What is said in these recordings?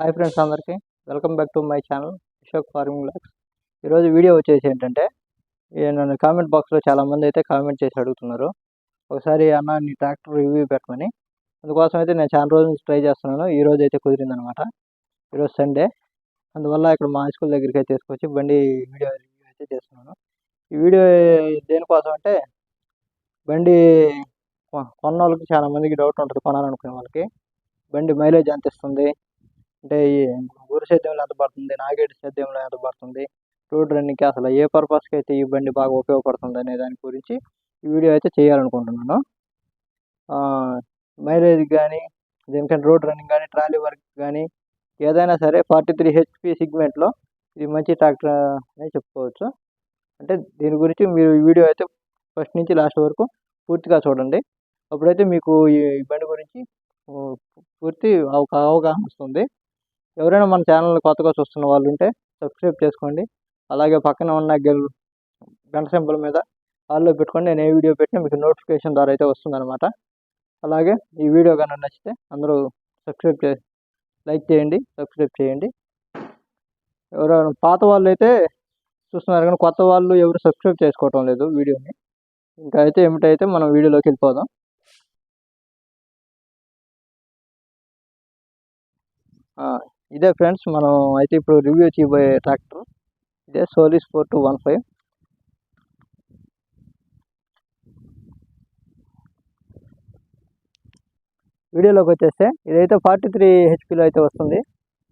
Hi friends అందరికీ. Welcome back to my channel Ashok farming blogs. ఈరోజు video వచ్చేసి ఏంటంటే నన్ను కామెంట్ బాక్స్లో చాలామంది అయితే కామెంట్ చేసి అడుగుతున్నారు. ఒకసారి అన్న నీ ట్రాక్టర్ రివ్యూ పెట్టమని. అందుకోసం అయితే నేను చాలా రోజుల నుంచి ట్రై చేస్తున్నాను. ఈ రోజు అయితే కుదిరిందనమాట. ఈరోజు సండే. అందువల్ల ఇక్కడ మా స్కూల్ దగ్గరికి అయితే తీసుకొచ్చి బండి వీడియో రివ్యూ అయితే చేస్తున్నాను. ఈ వీడియో దేనికోసం అంటే బండి కొ- కొన్న వాళ్ళకి చాలా మందికి డౌట్ ఉంటుంది కొనాలనుకునే వాళ్ళకి. బండి మైలేజ్ ఎంత ఇస్తుంది? అంటే ఈ ఊరు సేద్యంలో ఎంత పడుతుంది నాగేటి సేద్యంలో ఎంత పడుతుంది రోడ్ రన్నింగ్కి అసలు ఏ పర్పస్కి అయితే ఈ బండి బాగా ఉపయోగపడుతుంది అనే దాని గురించి ఈ వీడియో అయితే చేయాలనుకుంటున్నాను. మైలేజ్ కానీ దేనికంటే రోడ్ రన్నింగ్ కానీ ట్రాలీ వర్క్ కానీ ఏదైనా సరే ఫార్టీ త్రీ హెచ్పి సిగ్మెంట్లో ఇది మంచి ట్రాక్టర్ అని చెప్పుకోవచ్చు. అంటే దీని గురించి మీరు ఈ వీడియో అయితే ఫస్ట్ నుంచి లాస్ట్ వరకు పూర్తిగా చూడండి. అప్పుడైతే మీకు ఈ బండి గురించి పూర్తి ఒక అవగాహన వస్తుంది. ఎవరైనా మన ఛానల్ని కొత్తగా చూస్తున్న వాళ్ళు ఉంటే సబ్స్క్రైబ్ చేసుకోండి. అలాగే పక్కన ఉన్న గెల్ గంట సింబల్ మీద ఆల్లో పెట్టుకొని నేను ఏ వీడియో పెట్టినా మీకు నోటిఫికేషన్ ద్వారా అయితే వస్తుందన్నమాట. అలాగే ఈ వీడియో కనుక నచ్చితే అందరూ సబ్స్క్రైబ్ చే లైక్ చేయండి సబ్స్క్రైబ్ చేయండి. ఎవరైనా పాత వాళ్ళు అయితే చూస్తున్నారు కానీ కొత్త వాళ్ళు ఎవరు సబ్స్క్రైబ్ చేసుకోవటం లేదు వీడియోని. ఇంకా అయితే ఏమిటైతే మనం వీడియోలోకి వెళ్ళిపోదాం. ఆ, ఇదే ఫ్రెండ్స్ మనం అయితే ఇప్పుడు రివ్యూ చేయబోయే ట్రాక్టర్. ఇదే Solis four two one five. వీడియోలోకి వచ్చేస్తే ఇదైతే ఫార్టీ త్రీ హెచ్పిలో అయితే వస్తుంది.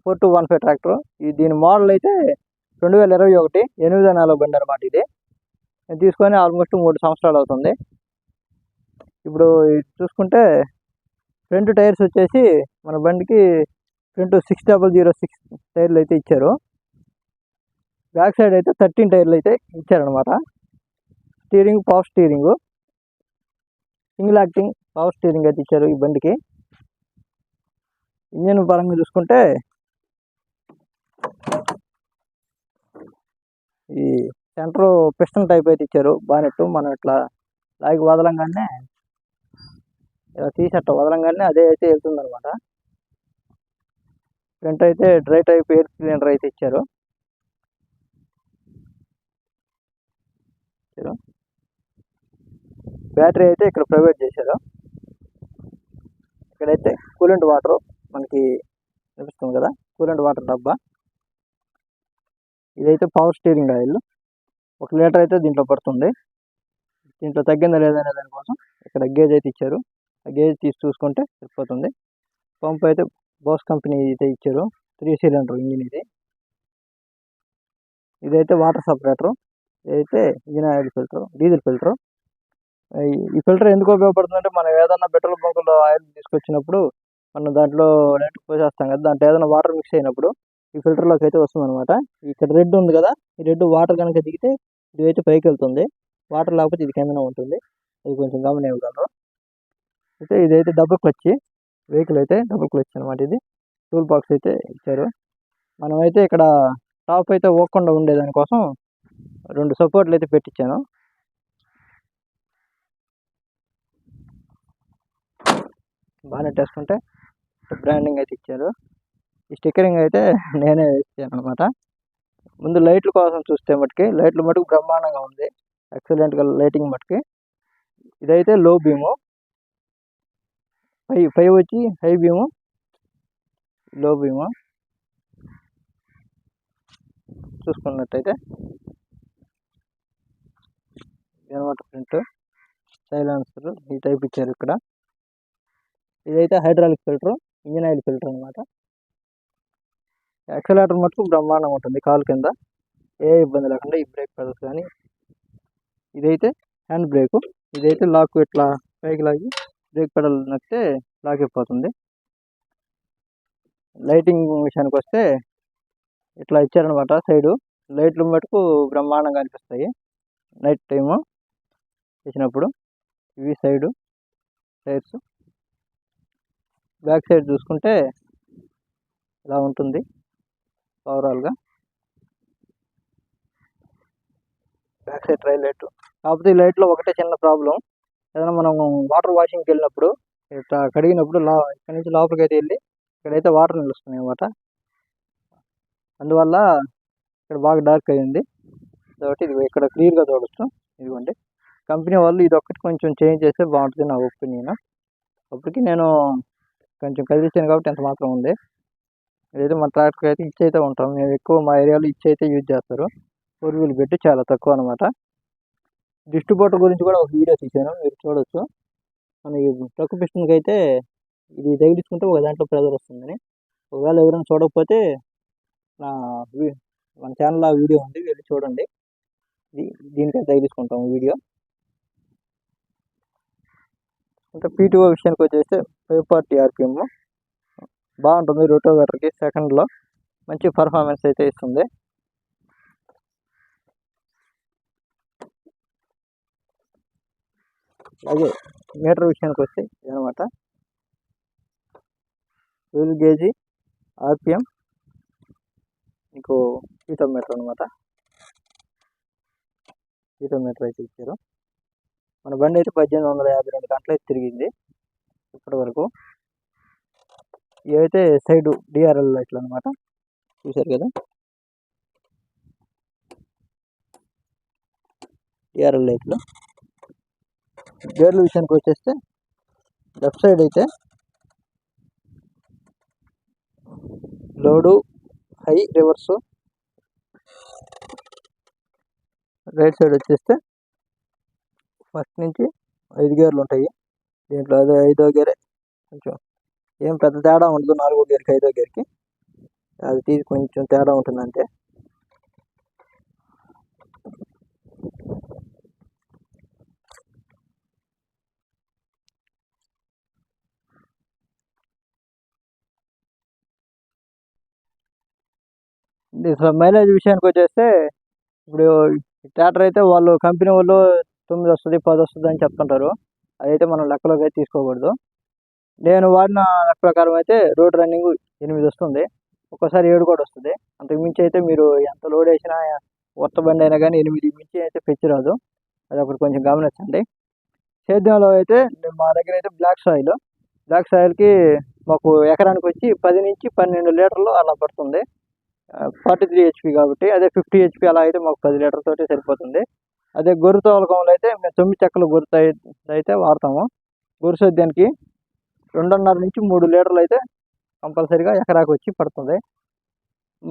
Four two one five tractor. ఈ దీని మోడల్ అయితే రెండు వేల ఇరవై ఒకటి ఎనిమిది నాలుగు బండి అనమాట ఇది. నేను తీసుకొని ఆల్మోస్ట్ మూడు సంవత్సరాలు అవుతుంది. ఇప్పుడు చూసుకుంటే ఫ్రంట్ టైర్స్ వచ్చేసి మన బండికి front six double zero six టైర్లు అయితే ఇచ్చారు. బ్యాక్ సైడ్ అయితే థర్టీన్ టైర్లు అయితే ఇచ్చారనమాట steering power steering. Single acting power steering అయితే ఇచ్చారు ఈ బండికి. ఇంజన్ పరంగా చూసుకుంటే ఈ సెంటర్ పిస్టన్ టైప్ అయితే ఇచ్చారు. బానెట్ మనం ఇట్లా లాగి వదలంగానే ఇలా తీసట్ట వదలంగానే అదే అయితే వెళ్తుంది అనమాట ఫ్రంట్ అయితే డ్రై టైప్ ఎయిర్ సిలిండర్ అయితే ఇచ్చారు. బ్యాటరీ అయితే ఇక్కడ ప్రొవైడ్ చేశారు. ఇక్కడైతే కూలెంట్ వాటర్ మనకి కనిపిస్తుంది కదా కూలెంట్ వాటర్ డబ్బా. ఇదైతే పవర్ స్టీరింగ్ ఆయిల్. ఒక లీటర్ అయితే దీంట్లో పడుతుంది. దీంట్లో తగ్గిందా లేదా అనే దానికోసం ఇక్కడ గేజ్ అయితే ఇచ్చారు. ఆ గేజ్ తీసి చూసుకుంటే సరిపోతుంది. పంప్ అయితే బోస్ కంపెనీ అయితే ఇచ్చారు. త్రీ సిలిండర్ ఇంజిన్ ఇది. ఇదైతే వాటర్ సపరేటర్. ఇదైతే engine oil filter diesel filter. ఈ ఫిల్టర్ ఎందుకు ఉపయోగపడుతుందంటే మనం ఏదైనా పెట్రోల్ బంకులో ఆయిల్ తీసుకొచ్చినప్పుడు మనం దాంట్లో డైరెక్ట్ పోసేస్తాం కదా దాంట్లో ఏదైనా వాటర్ మిక్స్ అయినప్పుడు ఈ ఫిల్టర్లోకి అయితే వస్తుంది అనమాట ఇక్కడ రెడ్ ఉంది కదా ఈ రెడ్ వాటర్ కనుక దిగితే ఇది అయితే పైకి వెళ్తుంది. వాటర్ లేకపోతే ఇది కిందనే ఉంటుంది. అది కొంచెం గమనివ్వగలరు. అయితే ఇదైతే డబుల్ క్లచ్ వెహికల్ అయితే డబుల్ క్లచ్ అనమాట ఇది. టూల్ బాక్స్ అయితే ఇచ్చారు. మనమైతే ఇక్కడ టాప్ అయితే ఓకుండా ఉండేదానికోసం రెండు సపోర్ట్లు అయితే పెట్టించాను బాగానే వేసుకుంటే బ్రాండింగ్ అయితే ఇచ్చారు. ఈ స్టిక్కరింగ్ అయితే నేనే ఇచ్చాను అనమాట ముందు లైట్ల కోసం చూస్తే మటుకి లైట్లు మటుకు బ్రహ్మాండంగా ఉంది. ఎక్సలెంట్గా లైటింగ్ మటుకి. ఇదైతే లో బీము ఫైవ్ ఫైవ్ వచ్చి హై బీము లో బీము. చూసుకున్నట్టయితే అనమాట ప్రింట్. సైలాన్సర్ ఈ టైప్ ఇచ్చారు ఇక్కడ. ఇదైతే hydraulic filter engine oil filter అనమాట యాక్సిలేటర్ మటుకు బ్రహ్మాండం ఉంటుంది కాలు కింద. ఏ ఇబ్బంది లేకుండా ఈ బ్రేక్ పెడల్స్ కానీ ఇదైతే హ్యాండ్ బ్రేకు. ఇదైతే లాక్ ఇట్లా పైకి లాగి బ్రేక్ పెడల్ నొక్కితే లాక్ అయిపోతుంది లైటింగ్ విషయానికి వస్తే ఇట్లా ఇచ్చారనమాట సైడు. లైట్లు మటుకు బ్రహ్మాండంగా అనిపిస్తాయి. నైట్ టైము వేసినప్పుడు ఇవి సైడు టైర్స్. బ్యాక్ సైడ్ చూసుకుంటే ఇలా ఉంటుంది ఓవరాల్గా. Back side trail light. కాకపోతే ఈ లైట్లో ఒకటే చిన్న ప్రాబ్లం ఏదైనా మనం వాటర్ వాషింగ్కి వెళ్ళినప్పుడు ఇట్లా కడిగినప్పుడు లా ఇక్కడ నుంచి లోపలికి అయితే వెళ్ళి ఇక్కడైతే వాటర్ నిలుస్తున్నాయి అన్నమాట. అందువల్ల ఇక్కడ బాగా డార్క్ అయ్యింది. కాబట్టి ఇది ఇక్కడ క్లియర్గా చూడొచ్చు. ఇదిగోండి. కంపెనీ వాళ్ళు ఇది ఒక్కటి కొంచెం చేంజ్ చేస్తే బాగుంటుంది నా ఒపీనియన్. అప్పటికి నేను కొంచెం కదిలించాను కాబట్టి ఎంత మాత్రం ఉంది. ఇదైతే మన ట్రాక్టర్ అయితే ఇచ్చి అయితే ఉంటాం. మేము ఎక్కువ మా ఏరియాలో ఇచ్చి అయితే యూజ్ చేస్తారు. ఫోర్ వీల్ పెట్టి చాలా తక్కువ అనమాట డిస్ట్రిబ్యూటర్ గురించి కూడా ఒక వీడియో తీశాను మీరు చూడొచ్చు. మన ఈ ట్రక్ పిస్టన్కి అయితే ఇది తగిలించుకుంటే ఒక దాంట్లో ప్రెజర్ వస్తుందని. ఒకవేళ ఎవరైనా చూడకపోతే నా వీ- మన ఛానల్లో వీడియో ఉంది వెళ్ళి చూడండి. దీ- దీనికైతే తగిలించుకుంటాం వీడియో. అంటే పీటీఓ విషయానికి వచ్చేస్తే ఫైవ్ ఫార్టీ బాగుంటుంది రోటోవేటర్కి సెకండ్లో మంచి పర్ఫార్మెన్స్ అయితే ఇస్తుంది. అలాగే మీటర్ విషయానికి వస్తే ఇదనమాట వీల్ గేజీ ఆర్పిఎం ఇంకో మీటర్ అనమాట మీటర్ అయితే ఇచ్చారు. మన బండి అయితే పద్దెనిమిది వందల యాభై రెండు గంటలు అయితే తిరిగింది ఇప్పటి వరకు. ఇవైతే సైడ్ డిఆర్ఎల్ లైట్లు అనమాట చూశారు కదా? డిఆర్ఎల్ లైట్లు గేర్ల విషయానికి వచ్చేస్తే లెఫ్ట్ సైడ్ అయితే load high reverse. Right side వచ్చేస్తే ఫస్ట్ నుంచి ఐదు గేర్లు ఉంటాయి. దీంట్లో అదే ఐదో గేరే. కొంచెం ఏం పెద్ద తేడా ఉండదు నాలుగో గేర్కి ఐదో గేర్కి. అది తీసి కొంచెం తేడా ఉంటుంది అంతే మైలేజ్ విషయానికి వచ్చేస్తే ఇప్పుడు ట్రాక్టర్ అయితే వాళ్ళు కంపెనీ వాళ్ళు తొమ్మిది వస్తుంది పది వస్తుంది అని చెప్తుంటారు. అదైతే మనం లెక్కలోకి అయితే తీసుకోకూడదు. నేను వాడిన లెక్క ప్రకారం అయితే రోడ్ రన్నింగ్ ఎనిమిది వస్తుంది. ఒక్కోసారి ఏడు కూడా వస్తుంది. అంతకు మించి అయితే మీరు ఎంత లోడ్ వేసినా కొత్త బండి అయినా కానీ ఎనిమిది మించి అయితే పెంచి రాదు. అది ఒకటి కొంచెం గమనించండి. సేద్యంలో అయితే మా దగ్గర అయితే బ్లాక్ సాయిల్. బ్లాక్ సాయిల్కి మాకు ఎకరానికి వచ్చి పది నుంచి పన్నెండు లీటర్లు అలా పడుతుంది. ఫార్టీ త్రీ హెచ్పి కాబట్టి అదే ఫిఫ్టీ హెచ్పి అలా అయితే మాకు పది లీటర్ తోటి సరిపోతుంది. అదే గొర్రె తోలకంలో అయితే మేము తొమ్మిది చెక్కలు గొర్రె అయితే వాడతాము. గొర్రె సేద్యానికి రెండున్నర నుంచి మూడు లీటర్లు అయితే కంపల్సరీగా ఎకరాకు వచ్చి పడుతుంది.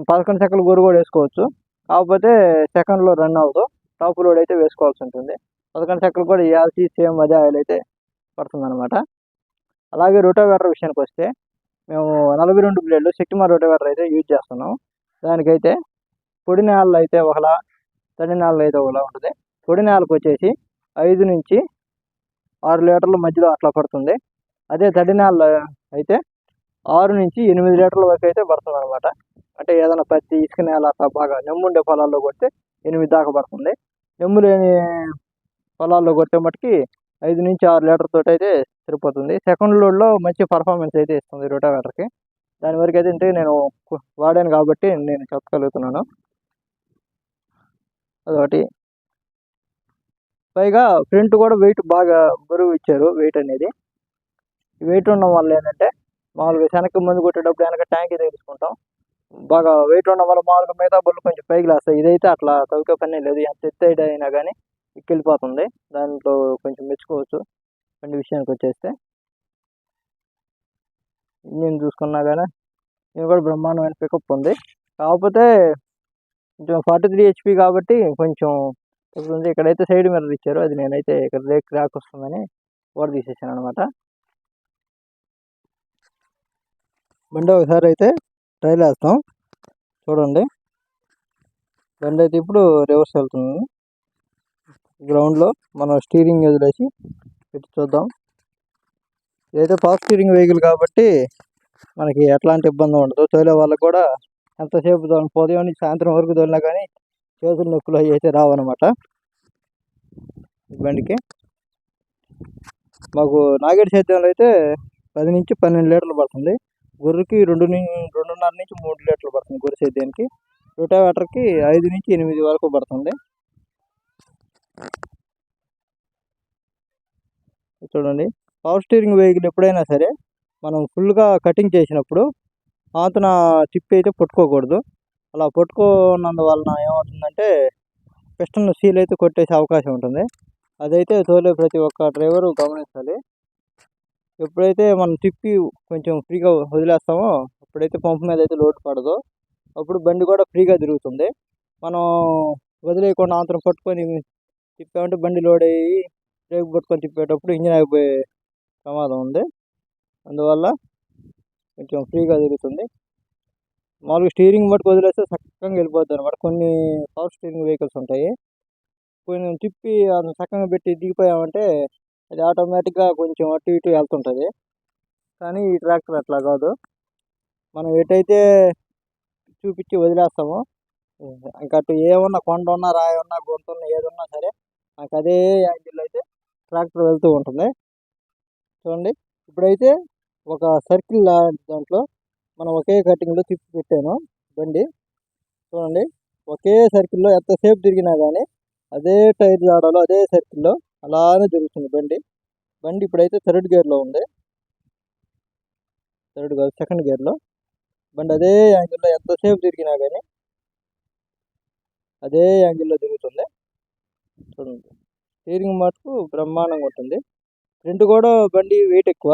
పదకొండు చెక్కలు గొర్రె కూడా వేసుకోవచ్చు. కాకపోతే సెకండ్లో రన్ అవ్వదు. టాప్ లోడ్ అయితే వేసుకోవాల్సి ఉంటుంది. పదకొండు చెక్కలు కూడా వేయాల్సి సేమ్ అదే ఆయిల్ అయితే పడుతుంది అనమాట అలాగే రోటోవేటర్ విషయానికి వస్తే మేము నలభై రెండు బ్లేడ్లు శక్తిమార్ రోటోవేటర్ అయితే యూజ్ చేస్తున్నాం. దానికైతే పొడి నేలలు అయితే ఒకలా తడి నేలలు అయితే ఒకలా ఉంటుంది. పొడి నేలకు వచ్చేసి ఐదు నుంచి ఆరు లీటర్ల మధ్యలో అట్లా పడుతుంది. అదే తడి నేలలో అయితే ఆరు నుంచి ఎనిమిది లీటర్ల వరకు అయితే పడుతుంది అనమాట అంటే ఏదైనా పత్తి ఇసుక నేల అట్లా బాగా నెమ్ముండే పొలాల్లో కొడితే ఎనిమిది దాకా పడుతుంది. నెమ్ము లేని పొలాల్లో కొట్టే మట్టుకి ఐదు నుంచి ఆరు లీటర్ తోటి అయితే సరిపోతుంది. సెకండ్ లోడ్లో మంచి పర్ఫార్మెన్స్ అయితే ఇస్తుంది రోటావేటర్కి. దాని వరకు అయితే అంటే నేను వాడాను కాబట్టి నేను చెప్పగలుగుతున్నాను. అదొకటి. పైగా ఫ్రంట్ కూడా వెయిట్ బాగా బరువు ఇచ్చారు వెయిట్ అనేది. వెయిట్ ఉండడం వల్ల ఏంటంటే మామూలుగా వెనక్కి ముందు కొట్టేటప్పుడు వెనక ట్యాంక్ తెగించుకుంటాం బాగా వెయిట్ ఉండడం వల్ల మామూలుగా మిగతా బళ్ళు కొంచెం పైకి లేస్తాయి. ఇదైతే అట్లా తవ్వుకే పని లేదు. ఎంత ఎత్తు అయినా కానీ ఎక్కెళ్ళిపోతుంది దాంట్లో కొంచెం మెచ్చుకోవచ్చు. రెండు విషయానికి వచ్చేస్తే. ఇంజిన్ చూసుకున్నా కానీ ఇది కూడా బ్రహ్మాండమైన పికప్ ఉంది. కాకపోతే కొంచెం ఫార్టీ త్రీ హెచ్పి కాబట్టి కొంచెం తగ్గుతుంది ఇక్కడైతే సైడ్ మిర్రర్ ఇచ్చారు. అది నేనైతే ఇక్కడ రేక్ క్రాక్ వస్తుందని ఓడ తీసేసాను అనమాట బండి ఒకసారి అయితే ట్రైల్ వేస్తాం. చూడండి. బండి అయితే ఇప్పుడు రివర్స్ వెళ్తుంది. గ్రౌండ్లో మనం స్టీరింగ్ వదిలేసి పెట్టి చూద్దాం. ఇదైతే ఫాస్ట్ స్టీరింగ్ వెహికల్ కాబట్టి మనకి ఎట్లాంటి ఇబ్బంది ఉండదు. తోలే వాళ్ళకు కూడా ఎంతసేపు తోలి ఉదయం నుంచి సాయంత్రం వరకు తోలినా కానీ చేతులు నొప్పులు అవి అయితే రావన్నమాట. ఈ బండికి. మాకు నాగేడి సేద్యంలో అయితే పది నుంచి పన్నెండు లీటర్లు పడుతుంది. గొర్రెకి రెండు రెండున్నర నుంచి మూడు లీటర్లు పడుతుంది గొర్రె సేద్యానికి. రోటావేటర్కి ఐదు నుంచి ఎనిమిది వరకు పడుతుంది. చూడండి. పవర్ స్టీరింగ్ వెహికల్ ఎప్పుడైనా సరే మనం ఫుల్గా కటింగ్ చేసినప్పుడు ఆతన టిప్ అయితే పట్టుకోకూడదు. అలా పట్టుకున్నందువలన ఏమవుతుందంటే పిస్టన్ సీల్ అయితే కొట్టేసే అవకాశం ఉంటుంది. అదైతే తోలే ప్రతి ఒక్క డ్రైవరు గమనించాలి. ఎప్పుడైతే మనం తిప్పి కొంచెం ఫ్రీగా వదిలేస్తామో అప్పుడైతే పంపు మీద అయితే లోడ్ పడదు. అప్పుడు బండి కూడా ఫ్రీగా తిరుగుతుంది. మనం వదిలేయకుండా ఆంతరం పట్టుకొని తిప్పామంటే బండి లోడ్ అయ్యి బ్రేక్ పట్టుకొని తిప్పేటప్పుడు ఇంజిన్ ఆగిపోయే ప్రమాదం ఉంది. అందువల్ల కొంచెం ఫ్రీగా తిరుగుతుంది. మామూలుగా స్టీరింగ్ పట్టుకు వదిలేస్తే చక్కగా వెళ్ళిపోద్ది అనమాట కొన్ని పవర్ స్టీరింగ్ వెహికల్స్ ఉంటాయి. కొంచెం తిప్పి అంత చక్కగా పెట్టి దిగిపోయామంటే అది ఆటోమేటిక్గా కొంచెం అటు ఇటు వెళ్తుంటుంది. కానీ ఈ ట్రాక్టర్ అట్లా కాదు. మనం ఎటైతే చూపించి వదిలేస్తామో ఇంకా అటు ఏమన్నా కొండ ఉన్నా రాయి ఉన్నా గొంతు ఉన్నా ఏది సరే నాకు అదే యాంగిల్ అయితే ట్రాక్టర్ వెళ్తూ ఉంటుంది. చూడండి. ఇప్పుడైతే ఒక సర్కిల్ దాంట్లో మనం ఒకే కటింగ్లో తిప్పి పెట్టాను బండి. చూడండి ఒకే సర్కిల్లో ఎంతసేపు తిరిగినా కానీ అదే టైర్ జాడలో అదే సర్కిల్లో అలానే తిరుగుతుంది బండి. బండి ఇప్పుడైతే థర్డ్ గేర్లో ఉంది. థర్డ్ కాదు సెకండ్ గేర్లో బండి అదే యాంగిల్లో ఎంతసేపు తిరిగినా కానీ అదే యాంగిల్లో తిరుగుతుంది. చూడండి స్టీరింగ్ మటుకు బ్రహ్మాండంగా ఉంటుంది. రెండు కూడా బండి వెయిట్ ఎక్కువ.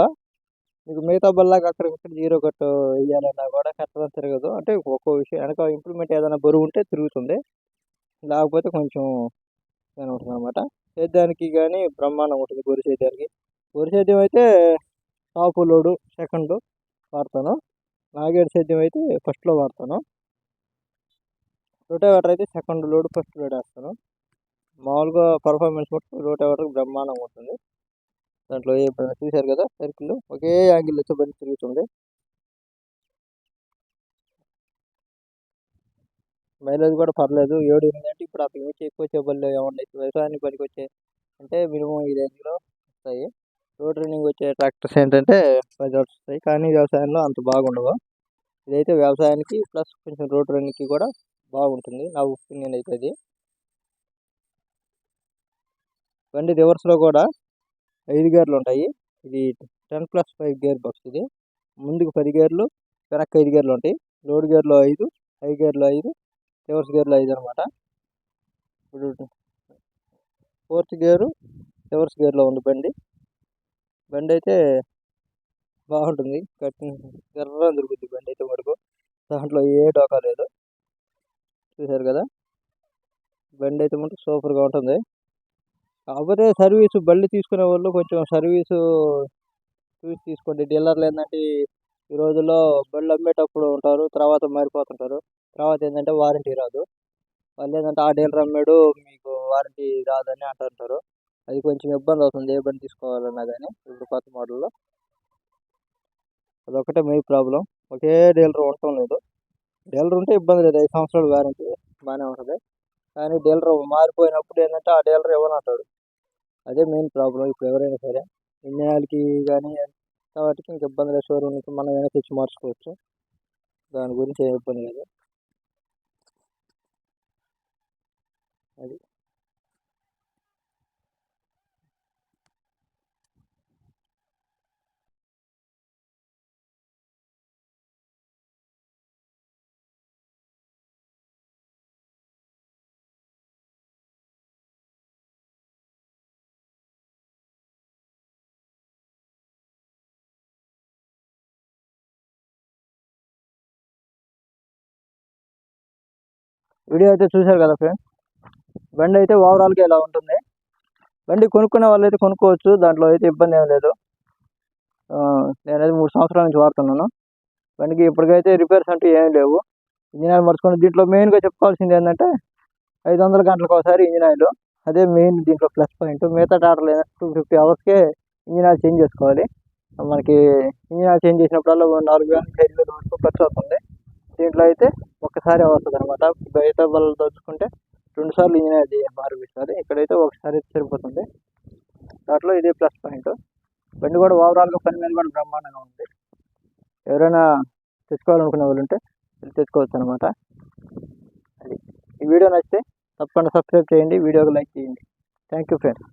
మీకు మిగతా బల్లాగా అక్కడికక్కడ జీరో కట్ వేయాలన్నా కూడా కట్టడం తిరగదు. అంటే ఒక్కో విషయం వెనక ఇంప్లిమెంట్ ఏదైనా బరువు ఉంటే తిరుగుతుంది. లేకపోతే కొంచెం ఉంటుంది అనమాట సేద్యానికి కానీ బ్రహ్మాండం ఉంటుంది గొర్రె సేద్యానికి. గొర్రె సేద్యం అయితే టాప్ లోడు సెకండ్ వాడతాను. నాగేడు సేద్యం అయితే ఫస్ట్లో వాడతాను. రోటావేటర్ అయితే సెకండ్ లోడ్ ఫస్ట్ లోడ్ వేస్తాను. మామూలుగా పర్ఫార్మెన్స్ మటుకు రోటావేటర్ బ్రహ్మాండంగా ఉంటుంది. దాంట్లో ఏ చూశారు కదా సర్కిల్ ఒకే యాంగిల్ వచ్చి బండి తిరుగుతుంది మైలేజ్ కూడా పర్లేదు. ఏడు ఎనిమిది అంటే ఇప్పుడు అక్కడ మించి ఎక్కువ చెప్పలు ఏమన్నా వ్యవసాయానికి పనికి వచ్చే అంటే మినిమం ఈ రేంజ్లో వస్తాయి. రోడ్ రన్నింగ్ వచ్చే ట్రాక్టర్స్ ఏంటంటే పది వస్తాయి. కానీ వ్యవసాయంలో అంత బాగుండవు. ఇదైతే వ్యవసాయానికి ప్లస్ కొంచెం రోడ్ రన్నింగ్కి కూడా బాగుంటుంది. నా ఒపీనియన్ అయితే అది. బండి రివర్స్లో కూడా ఐదు గేర్లు ఉంటాయి. ఇది ten plus five gear box ఇది. ముందుకు పది గేర్లు వెనక్కి ఐదు గేర్లు ఉంటాయి. లోడ్ గేర్లో ఐదు హై గేర్లో ఐదు రివర్స్ గేర్లో ఐదు అనమాట ఇప్పుడు ఫోర్త్ గేరు రివర్స్ గేర్లో ఉంది బండి. బండి అయితే బాగుంటుంది. కట్టింగ్ దొరుకుతుంది బండి అయితే మటుకు. దాంట్లో ఏ డోకా లేదు. చూశారు కదా? బండి అయితే మటుకు సూపర్గా ఉంటుంది. కాకపోతే సర్వీసు బళ్ళు తీసుకునే వాళ్ళు కొంచెం సర్వీసు చూసి తీసుకోండి. డీలర్లు ఏంటంటే ఈ రోజుల్లో బండ్లు అమ్మేటప్పుడు ఉంటారు తర్వాత మారిపోతుంటారు. తర్వాత ఏంటంటే వారంటీ రాదు. వాళ్ళు ఏంటంటే ఆ డీలర్ అమ్మాడు మీకు వారంటీ రాదని అంటుంటారు. అది కొంచెం ఇబ్బంది అవుతుంది ఏ బండి తీసుకోవాలన్నా కానీ ఇప్పుడు కొత్త మోడల్లో. అదొకటే మెయిన్ ప్రాబ్లం. ఒకే డీలర్ ఉండటం లేదు. డీలర్ ఉంటే ఇబ్బంది లేదు. ఐదు సంవత్సరాలు వారంటీ బాగానే ఉంటుంది. కానీ డీలర్ మారిపోయినప్పుడు ఏంటంటే ఆ డీలర్ ఇవ్వనంటాడు అదే మెయిన్ ప్రాబ్లం ఇప్పుడు ఎవరైనా సరే. ఇంజనాలకి కానీ వాటికి ఇంక ఇబ్బంది లేదు షోరూమ్కి మనం ఏమైనా తెచ్చి మార్చుకోవచ్చు. దాని గురించి ఏ ఇబ్బంది లేదు అది వీడియో అయితే చూశారు కదా ఫ్రెండ్స్ బండి అయితే ఓవరాల్గా ఇలా ఉంటుంది. బండి కొనుక్కునే వాళ్ళు అయితే కొనుక్కోవచ్చు దాంట్లో అయితే ఇబ్బంది ఏం లేదు. నేనైతే మూడు సంవత్సరాల నుంచి వాడుతున్నాను. బండికి ఇప్పటికైతే రిపేర్స్ అంటూ ఏం లేవు. ఇంజిన్ ఆయిల్ మర్చుకుని దీంట్లో మెయిన్గా చెప్పుకోవాల్సింది ఏంటంటే ఐదు వందల గంటలకు ఒకసారి ఇంజిన్ ఆయిల్. అదే మెయిన్ దీంట్లో ప్లస్ పాయింట్ మిగతా టాటర్లు టూ ఫిఫ్టీ అవర్స్కే ఇంజిన్ ఆయిల్ చేంజ్ చేసుకోవాలి. మనకి ఇంజిన్ ఆయిల్ చేంజ్ చేసినప్పుడల్లా నాలుగు వేల ఐదు వేల వరకు ఖర్చు అవుతుంది. దీంట్లో అయితే ఒక్కసారి వస్తుంది అనమాట బయట వాళ్ళు దోచుకుంటే రెండు సార్లు ఇంజిన్ అది మార్పిస్తారు ఇక్కడైతే ఒకసారి సరిపోతుంది. దాంట్లో ఇదే ప్లస్ పాయింట్. బండి కూడా ఓవరాల్గా పని మీద కూడా బ్రహ్మాండంగా ఉంది. ఎవరైనా తెచ్చుకోవాలనుకునే వాళ్ళు ఉంటే తెచ్చుకోవచ్చు అనమాట అది. ఈ వీడియో నచ్చితే తప్పకుండా సబ్స్క్రైబ్ చేయండి. వీడియోకి లైక్ చేయండి. Thank you friends.